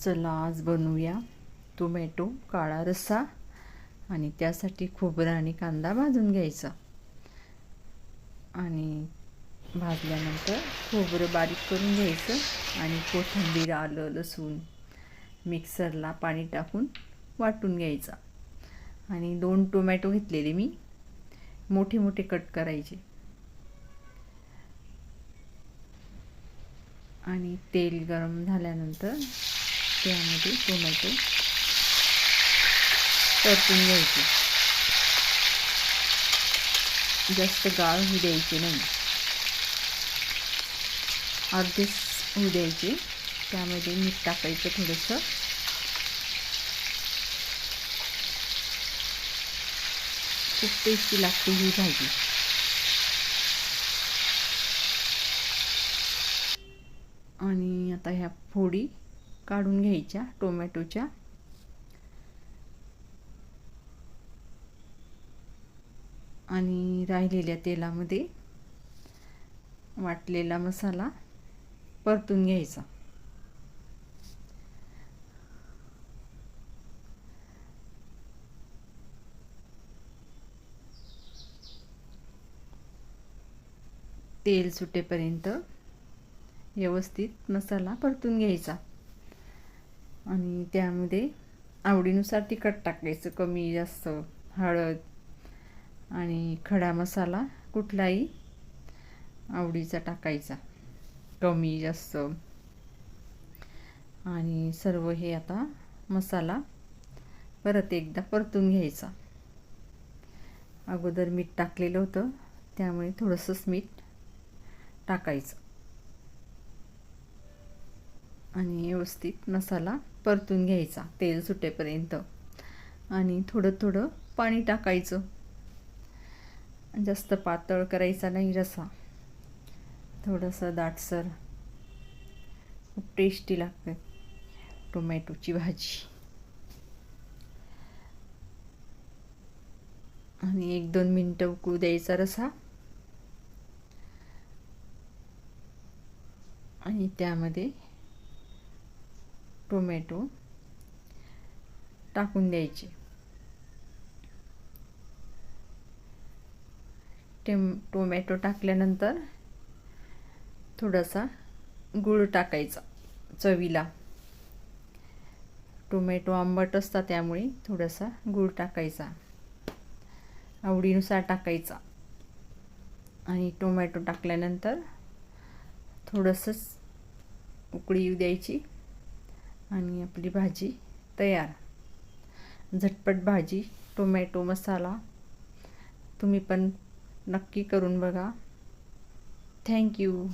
चला आज बनवूया टोमॅटो काळा रस्सा आणि त्यासाठी खोबरं आणि कांदा भाजून घ्यायचा. आणि भाजल्यानंतर खोबरं बारीक करून घ्यायचं आणि कोथिंबीर आलं लसूण मिक्सरला पाणी टाकून वाटून घ्यायचा. आणि दोन टोमॅटो घेतलेले मी. मोठे मोठे कट करायचे. आणि तेल गरम झाल्यानंतर त्यामध्ये टोमॅटो परतून घ्यायचे. जास्त गाळ होऊ द्यायचे नाही. अर्धेच होऊ द्यायचे. त्यामध्ये मीठ टाकायचं थोडंसं. खूप टेस्टी लागते ही भाजी. आणि आता ह्या फोडी काढून घ्यायच्या टोमॅटोच्या. आणि राहिलेल्या तेलामध्ये वाटलेला मसाला परतून घ्यायचा. तेल सुटेपर्यंत व्यवस्थित मसाला परतून घ्यायचा. आणि त्यामध्ये आवडीनुसार तिखट टाकायचं कमी जास्त हळद आणि खडा मसाला कुठलाही आवडीचा टाकायचा कमी जास्त. आणि सर्व हे आता मसाला परत एकदा परतून घ्यायचा. अगोदर मीठ टाकलेलं होतं त्यामुळे थोडंसंच मीठ टाकायचं. आणि व्यवस्थित मसाला परतून घ्यायचा तेल सुटेपर्यंत. आणि थोडं थोडं पाणी टाकायचं. जास्त पातळ करायचा नाही रसा. थोडंसं दाटसर. खूप टेस्टी लागते टोमॅटोची भाजी. आणि एक दोन मिनटं उकळू द्यायचा रसा. आणि त्यामध्ये टोमॅटो टाकून द्यायचे. टेम टोमॅटो टाकल्यानंतर थोडासा गूळ टाकायचा चवीला. टोमॅटो आंबट असतात त्यामुळे थोडासा गूळ टाकायचा. आवडीनुसार टाकायचा. आणि टोमॅटो टाकल्यानंतर थोडंसंच उकळी येऊ द्यायची. आणि आपली भाजी तयार. झटपट भाजी टोमॅटो मसाला. तुम्ही पण नक्की करून बघा. थँक्यू